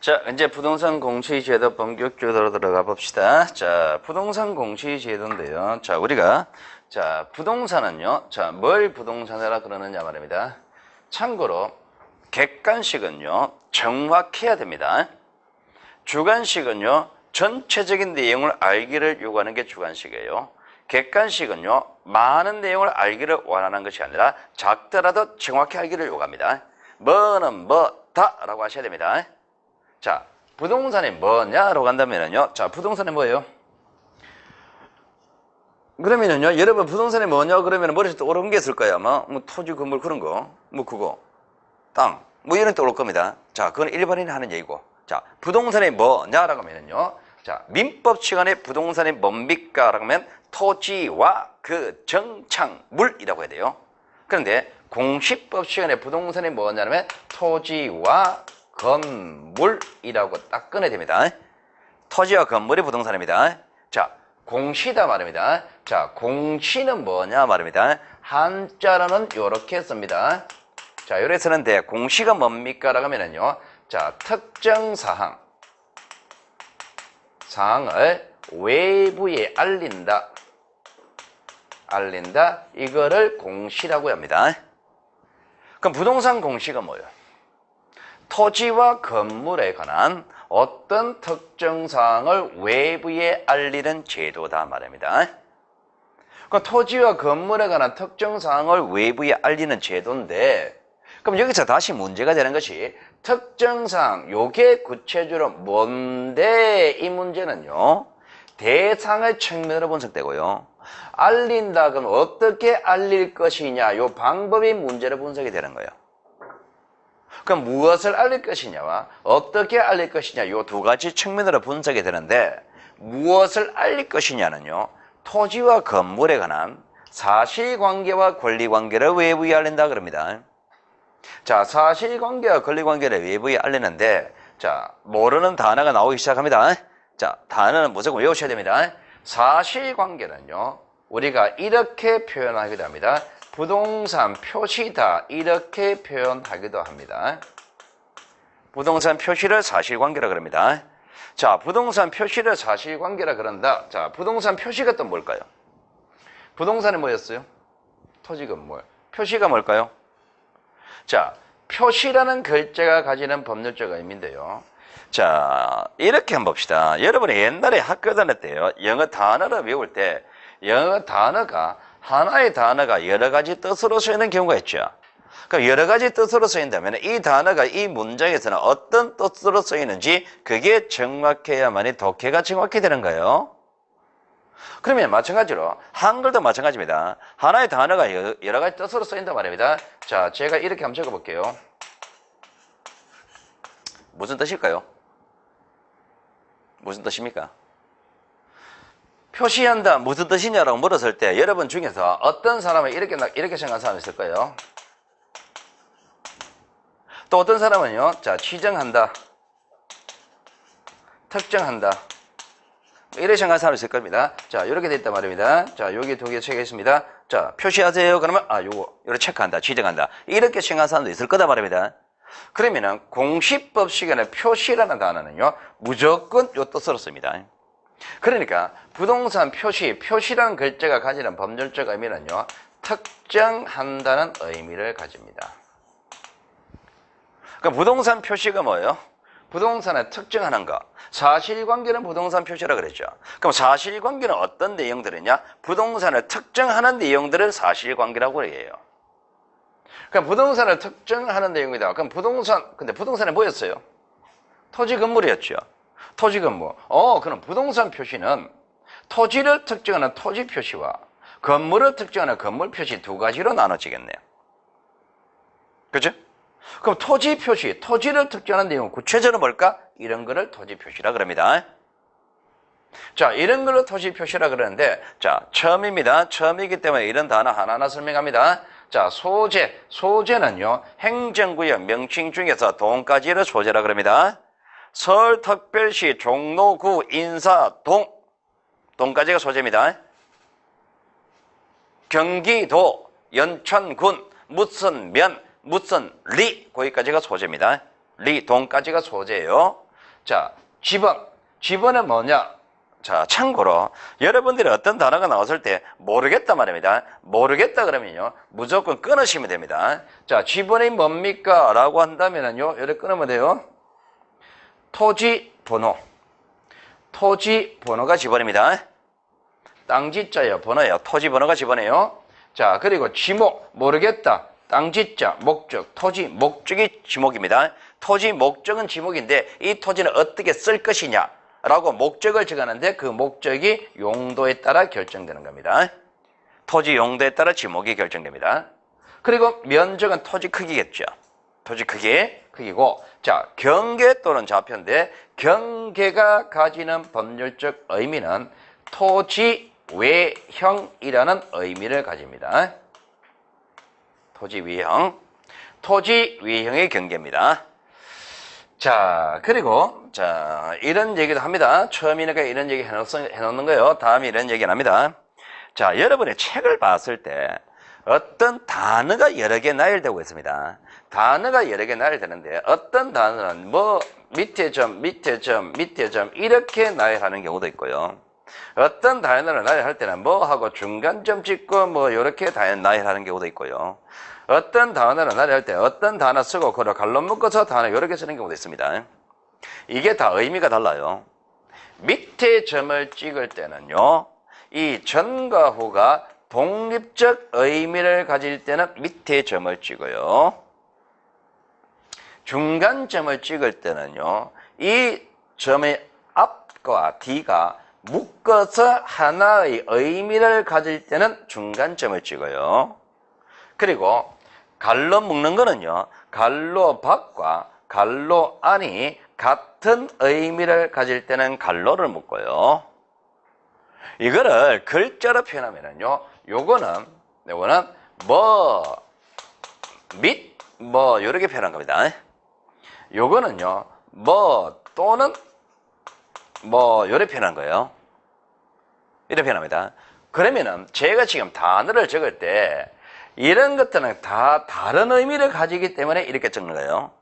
자, 이제 부동산 공시제도 본격적으로 들어가 봅시다. 자, 부동산 공시제도인데요. 자, 우리가 자, 부동산은요. 자, 뭘 부동산이라 그러느냐 말입니다. 참고로 객관식은요. 정확해야 됩니다. 주관식은요. 전체적인 내용을 알기를 요구하는 게 주관식이에요. 객관식은요. 많은 내용을 알기를 원하는 것이 아니라 작더라도 정확히 알기를 요구합니다. 뭐는 뭐다 라고 하셔야 됩니다. 자, 부동산이 뭐냐라고 한다면요. 자, 부동산이 뭐예요? 그러면은요, 여러분 부동산이 뭐냐 그러면 머릿속에 떠오르는 게 있을 거예요. 아마 뭐 토지, 건물 그런 거, 뭐 그거, 땅, 뭐 이런 게 떠오를 겁니다. 자, 그건 일반인이 하는 얘기고. 자, 부동산이 뭐냐라고 하면요. 자, 민법 시간에 부동산이 뭡니까라고 하면 토지와 그 정착물이라고 해야 돼요. 그런데 공시법 시간에 부동산이 뭐냐면 토지와 건물이라고 딱 꺼내야 됩니다. 토지와 건물이 부동산입니다. 자, 공시다 말입니다. 자, 공시는 뭐냐 말입니다. 한자로는 이렇게 씁니다. 자, 이렇게 쓰는데 공시가 뭡니까? 라고 하면은요. 자, 특정 사항. 사항을 외부에 알린다. 알린다. 이거를 공시라고 합니다. 그럼 부동산 공시가 뭐예요? 토지와 건물에 관한 어떤 특정 사항을 외부에 알리는 제도다 말입니다. 그럼 토지와 건물에 관한 특정 사항을 외부에 알리는 제도인데 그럼 여기서 다시 문제가 되는 것이 특정 사항 요게 구체적으로 뭔데 이 문제는요. 대상의 측면으로 분석되고요. 알린다 그럼 어떻게 알릴 것이냐 요 방법이 문제로 분석이 되는 거예요. 그럼 무엇을 알릴 것이냐와 어떻게 알릴 것이냐 이두 가지 측면으로 분석이 되는데 무엇을 알릴 것이냐는요 토지와 건물에 관한 사실관계와 권리관계를 외부에 알린다 그럽니다. 자 사실관계와 권리관계를 외부에 알리는데 자 모르는 단어가 나오기 시작합니다. 자 단어는 무조건 외우셔야 됩니다. 사실관계는요 우리가 이렇게 표현하기도 합니다 부동산 표시다 이렇게 표현하기도 합니다. 부동산 표시를 사실관계라 그럽니다. 자, 부동산 표시를 사실관계라 그런다. 자, 부동산 표시가 또 뭘까요? 부동산이 뭐였어요? 토지 건 물. 표시가 뭘까요? 자, 표시라는 글자가 가지는 법률적 의미인데요. 자, 이렇게 한번 봅시다. 여러분이 옛날에 학교 다닐 때요. 영어 단어를 외울 때 영어 단어가 하나의 단어가 여러 가지 뜻으로 쓰이는 경우가 있죠. 그럼 여러 가지 뜻으로 쓰인다면 이 단어가 이 문장에서는 어떤 뜻으로 쓰이는지 그게 정확해야만이 독해가 정확히 되는 거예요. 그러면 마찬가지로 한글도 마찬가지입니다. 하나의 단어가 여러 가지 뜻으로 쓰인단 말입니다. 자, 제가 이렇게 한번 적어볼게요. 무슨 뜻일까요? 무슨 뜻입니까? 표시한다 무슨 뜻이냐라고 물었을 때 여러분 중에서 어떤 사람은 이렇게 이렇게 생각하는 사람이 있을 거예요. 또 어떤 사람은요. 자, 지정한다. 특정한다. 이렇게 생각하는 사람이 있을 겁니다. 자, 이렇게 돼 있단 말입니다. 자, 여기 두 개 책에 있습니다. 자, 표시하세요. 그러면 아, 요거 이렇게 체크한다. 지정한다. 이렇게 생각하는 사람도 있을 거다 말입니다. 그러면은 공시법 시간에 표시라는 단어는요. 무조건 요 뜻으로 씁니다. 그러니까 부동산 표시, 표시라는 글자가 가지는 법률적 의미는요. 특정한다는 의미를 가집니다. 그러니까 부동산 표시가 뭐예요? 부동산을 특정하는 거. 사실관계는 부동산 표시라 그랬죠. 그럼 사실관계는 어떤 내용들이냐? 부동산을 특정하는 내용들을 사실관계라고 해요. 그럼 부동산을 특정하는 내용이다. 그럼 부동산, 근데 부동산이 뭐였어요? 토지 건물이었죠. 토지 건물. 어, 그럼 부동산 표시는 토지를 특정하는 토지 표시와 건물을 특정하는 건물 표시 두 가지로 나눠지겠네요. 그죠? 그럼 토지 표시, 토지를 특정하는 내용은 구체적으로 뭘까? 이런 거를 토지 표시라 그럽니다. 자, 이런 걸로 토지 표시라 그러는데, 자, 처음입니다. 처음이기 때문에 이런 단어 하나하나 설명합니다. 자, 소재. 소재는요, 행정구역 명칭 중에서 돈까지를 소재라 그럽니다. 서울특별시 종로구 인사동 동까지가 소재입니다. 경기도 연천군 무슨 면 무슨 리 거기까지가 소재입니다. 리 동까지가 소재예요. 자, 지번. 지번은 뭐냐? 자, 참고로 여러분들이 어떤 단어가 나왔을 때 모르겠다 말입니다. 모르겠다 그러면요. 무조건 끊으시면 됩니다. 자, 지번이 뭡니까? 라고 한다면요. 이렇게 끊으면 돼요. 토지 번호. 토지 번호가 지번입니다. 땅지자요, 번호요. 토지 번호가 지번이에요. 자, 그리고 지목, 모르겠다. 땅지자, 목적, 토지, 목적이 지목입니다. 토지, 목적은 지목인데 이 토지는 어떻게 쓸 것이냐 라고 목적을 정하는데 그 목적이 용도에 따라 결정되는 겁니다. 토지 용도에 따라 지목이 결정됩니다. 그리고 면적은 토지 크기겠죠. 토지 크기, 크기고 자, 경계 또는 좌표인데 경계가 가지는 법률적 의미는 토지 외형이라는 의미를 가집니다. 토지 외형. 토지 외형의 경계입니다. 자, 그리고, 자, 이런 얘기도 합니다. 처음이니까 이런 얘기 해놓, 해놓는 거예요. 다음에 이런 얘기 합니다. 자, 여러분의 책을 봤을 때 어떤 단어가 여러 개 나열되고 있습니다. 단어가 여러 개 나열되는데 어떤 단어는 뭐 밑에 점, 밑에 점, 밑에 점 이렇게 나열하는 경우도 있고요. 어떤 단어를 나열할 때는 뭐 하고 중간점 찍고 뭐 이렇게 나열하는 경우도 있고요. 어떤 단어를 나열할 때 어떤 단어 쓰고 그걸 갈로 묶어서 단어 이렇게 쓰는 경우도 있습니다. 이게 다 의미가 달라요. 밑에 점을 찍을 때는요. 이 전과 후가 독립적 의미를 가질 때는 밑에 점을 찍어요. 중간점을 찍을 때는요. 이 점의 앞과 뒤가 묶어서 하나의 의미를 가질 때는 중간점을 찍어요. 그리고 갈로 묶는 거는요. 갈로 밖과 갈로 안이 같은 의미를 가질 때는 갈로를 묶어요. 이거를 글자로 표현하면은요. 요거는 요거는 뭐 밑, 뭐 이렇게 표현한 겁니다. 요거는요. 뭐 또는 뭐 이렇게 표현한 거예요. 이렇게 표현합니다. 그러면은 제가 지금 단어를 적을 때 이런 것들은 다 다른 의미를 가지기 때문에 이렇게 적는 거예요.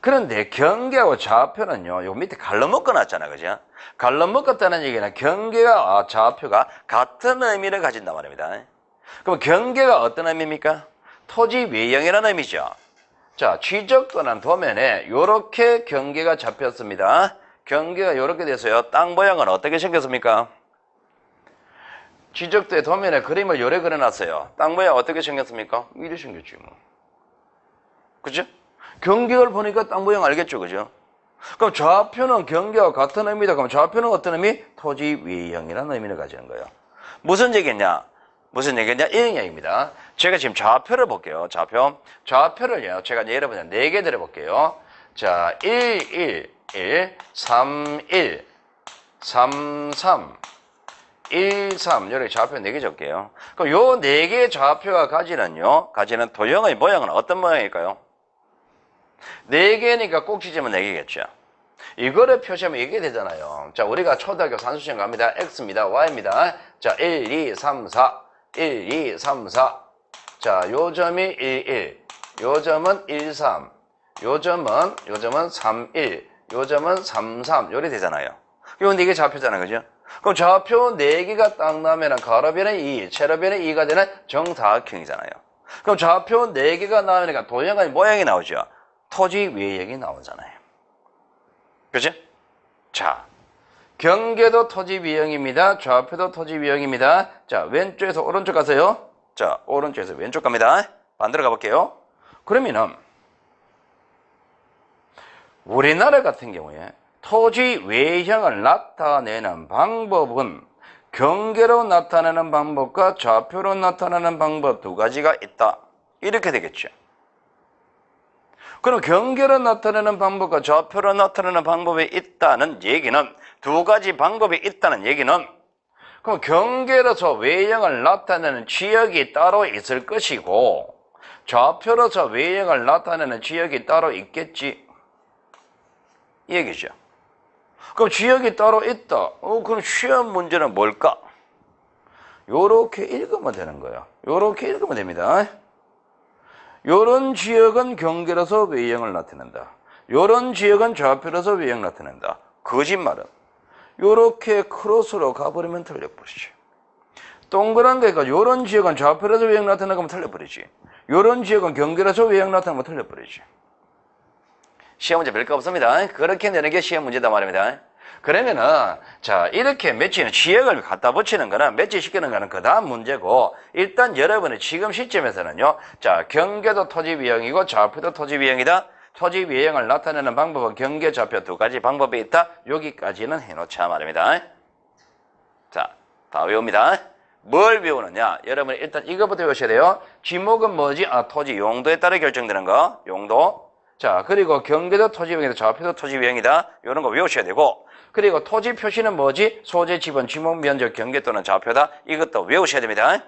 그런데 경계하고 좌표는요, 요 밑에 갈로 묶어 놨잖아요. 그죠? 갈로 묶었다는 얘기는 경계와 아, 좌표가 같은 의미를 가진단 말입니다. 그럼 경계가 어떤 의미입니까? 토지 외형이라는 의미죠. 자, 취적 또는 도면에 이렇게 경계가 잡혔습니다. 경계가 이렇게 돼서요. 땅 모양은 어떻게 생겼습니까? 지적도의 도면에 그림을 요래 그려놨어요. 땅 모양 어떻게 생겼습니까? 이렇게 생겼지 뭐. 그죠? 경계를 보니까 땅 모양 알겠죠, 그죠? 그럼 좌표는 경계와 같은 의미다. 그럼 좌표는 어떤 의미? 토지 외형이라는 의미를 가지는 거예요. 무슨 얘기냐? 무슨 얘기냐? 이런 얘기입니다. 제가 지금 좌표를 볼게요. 좌표. 좌표를요. 제가 여러분들 네개 드려볼게요. 자, 1, 1, 1, 3, 1, 3, 3, 1, 3. 이렇게 좌표 네개 적게요. 그럼 요네 개의 좌표가 가지는요. 가지는 도형의 모양은 어떤 모양일까요? 네 개니까 꼭지점은 네 개겠죠. 이거를 표시하면 이게 되잖아요. 자, 우리가 초등학교 산수시험 갑니다. X입니다. Y입니다. 자, 1, 2, 3, 4. 1, 2, 3, 4. 자, 요 점이 1, 1. 요 점은 1, 3. 요 점은, 요 점은 3, 1. 요 점은 3, 3. 요리 되잖아요. 요네개 좌표잖아요. 그죠? 그럼 좌표 4개가 딱 나오면 가로변의 2, 세로변의 2가 되는 정사각형이잖아요. 그럼 좌표 4개가 나오니까 도형의 모양이 나오죠. 토지 외역이 나오잖아요. 그죠? 자, 경계도 토지 위형입니다. 좌표도 토지 위형입니다. 자, 왼쪽에서 오른쪽 가세요. 자, 오른쪽에서 왼쪽 갑니다. 반대로 가볼게요. 그러면은 우리나라 같은 경우에 토지 외형을 나타내는 방법은 경계로 나타내는 방법과 좌표로 나타내는 방법 두 가지가 있다. 이렇게 되겠죠. 그럼 경계로 나타내는 방법과 좌표로 나타내는 방법이 있다는 얘기는 두 가지 방법이 있다는 얘기는 그럼 경계로서 외형을 나타내는 지역이 따로 있을 것이고 좌표로서 외형을 나타내는 지역이 따로 있겠지 이 얘기죠. 그럼 지역이 따로 있다. 어, 그럼 시험 문제는 뭘까? 요렇게 읽으면 되는 거예요. 요렇게 읽으면 됩니다. 요런 지역은 경계로서 외형을 나타낸다. 요런 지역은 좌표로서 외형 나타낸다. 거짓말은. 요렇게 크로스로 가버리면 틀려버리지. 동그란 데가 요런 지역은 좌표로서 외형 나타나면 틀려버리지. 요런 지역은 경계로서 외형 나타나면 틀려버리지. 시험 문제 별거 없습니다. 그렇게 내는 게 시험 문제다 말입니다. 그러면은 자 이렇게 매치는 지역을 갖다 붙이는 거는 매치 시키는 거는 그 다음 문제고 일단 여러분의 지금 시점에서는요 자 경계도 토지 비용이고 좌표도 토지 비용이다 토지 비용을 나타내는 방법은 경계 좌표 두 가지 방법이 있다. 여기까지는 해놓자 말입니다. 자 다 외웁니다. 뭘 배우느냐? 여러분 일단 이거부터 외우셔야 돼요. 지목은 뭐지? 아 토지 용도에 따라 결정되는 거. 용도. 자 그리고 경계도 토지 비용이다. 좌표도 토지 비용이다. 이런 거 외우셔야 되고. 그리고 토지 표시는 뭐지? 소재, 지번, 지목, 면적, 경계 또는 좌표다. 이것도 외우셔야 됩니다.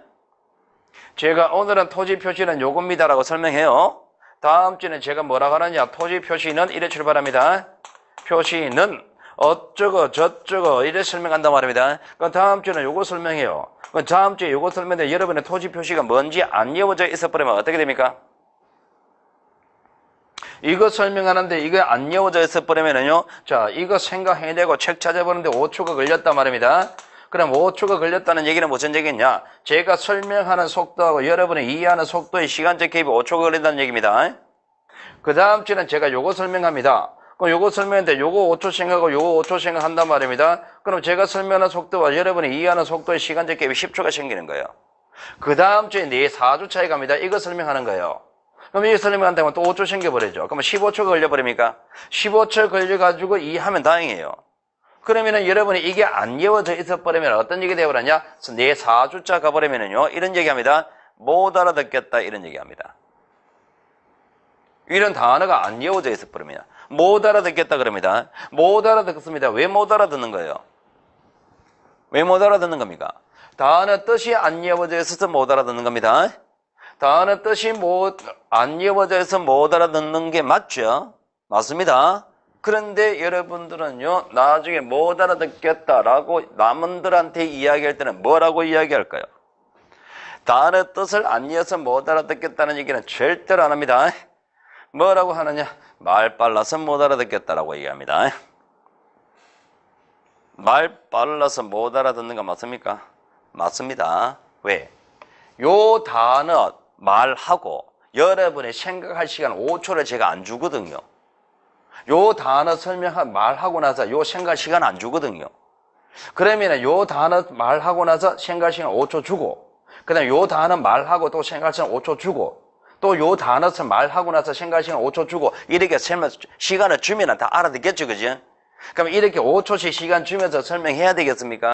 제가 오늘은 토지 표시는 요겁니다라고 설명해요. 다음 주는 제가 뭐라고 하느냐? 토지 표시는 이래 출발합니다. 표시는 어쩌고 저쩌고 이래 설명한단 말입니다. 그럼 다음 주는 요거 설명해요. 그럼 다음 주에 요거 설명해 여러분의 토지 표시가 뭔지 안 외워져 있어버리면 어떻게 됩니까? 이거 설명하는데 이거 안 외워져 있어 버리면은요. 자, 이거 생각해내고 책 찾아보는데 5초가 걸렸단 말입니다. 그럼 5초가 걸렸다는 얘기는 무슨 얘기냐? 제가 설명하는 속도하고 여러분이 이해하는 속도의 시간적 개입이 5초가 걸린다는 얘기입니다. 그 다음 주는 제가 요거 설명합니다. 그럼 요거 설명했는데 요거 5초 생각하고 요거 5초 생각한단 말입니다. 그럼 제가 설명하는 속도와 여러분이 이해하는 속도의 시간적 개입이 10초가 생기는 거예요. 그 다음 주에 4, 4주 차이 갑니다. 이거 설명하는 거예요. 그럼 이 설명한다면 또 5초 생겨버리죠. 그러면 15초 걸려버립니까? 15초 걸려가지고 이해하면 다행이에요. 그러면은 여러분이 이게 안 이어져 있어버리면 어떤 얘기 되어버렸냐? 내 4주차 가버리면은요, 이런 얘기 합니다. 못 알아듣겠다, 이런 얘기 합니다. 이런 단어가 안 이어져 있어버립니다. 못 알아듣겠다 그럽니다. 못 알아듣습니다. 왜 못 알아듣는 거예요? 왜 못 알아듣는 겁니까? 단어 뜻이 안 이어져 있어서 못 알아듣는 겁니다. 단어 뜻이 못, 안 이어져 있어서 못 알아듣는 게 맞죠? 맞습니다. 그런데 여러분들은요, 나중에 못 알아듣겠다라고 남들한테 이야기할 때는 뭐라고 이야기할까요? 단어 뜻을 안 이어서 못 알아듣겠다는 얘기는 절대로 안 합니다. 뭐라고 하느냐? 말 빨라서 못 알아듣겠다라고 얘기합니다. 말 빨라서 못 알아듣는 거 맞습니까? 맞습니다. 왜? 요 단어 말하고 여러분의 생각할 시간 5초를 제가 안 주거든요. 요 단어 설명한 말하고 나서 요 생각 시간 안 주거든요. 그러면 요 단어 말하고 나서 생각 시간 5초 주고 그다음 요 단어 말하고 또 생각 시간 5초 주고 또 요 단어 말하고 나서 생각 시간 5초 주고 이렇게 설명 시간을 주면 다 알아듣겠죠, 그죠? 그럼 이렇게 5초씩 시간 주면서 설명해야 되겠습니까?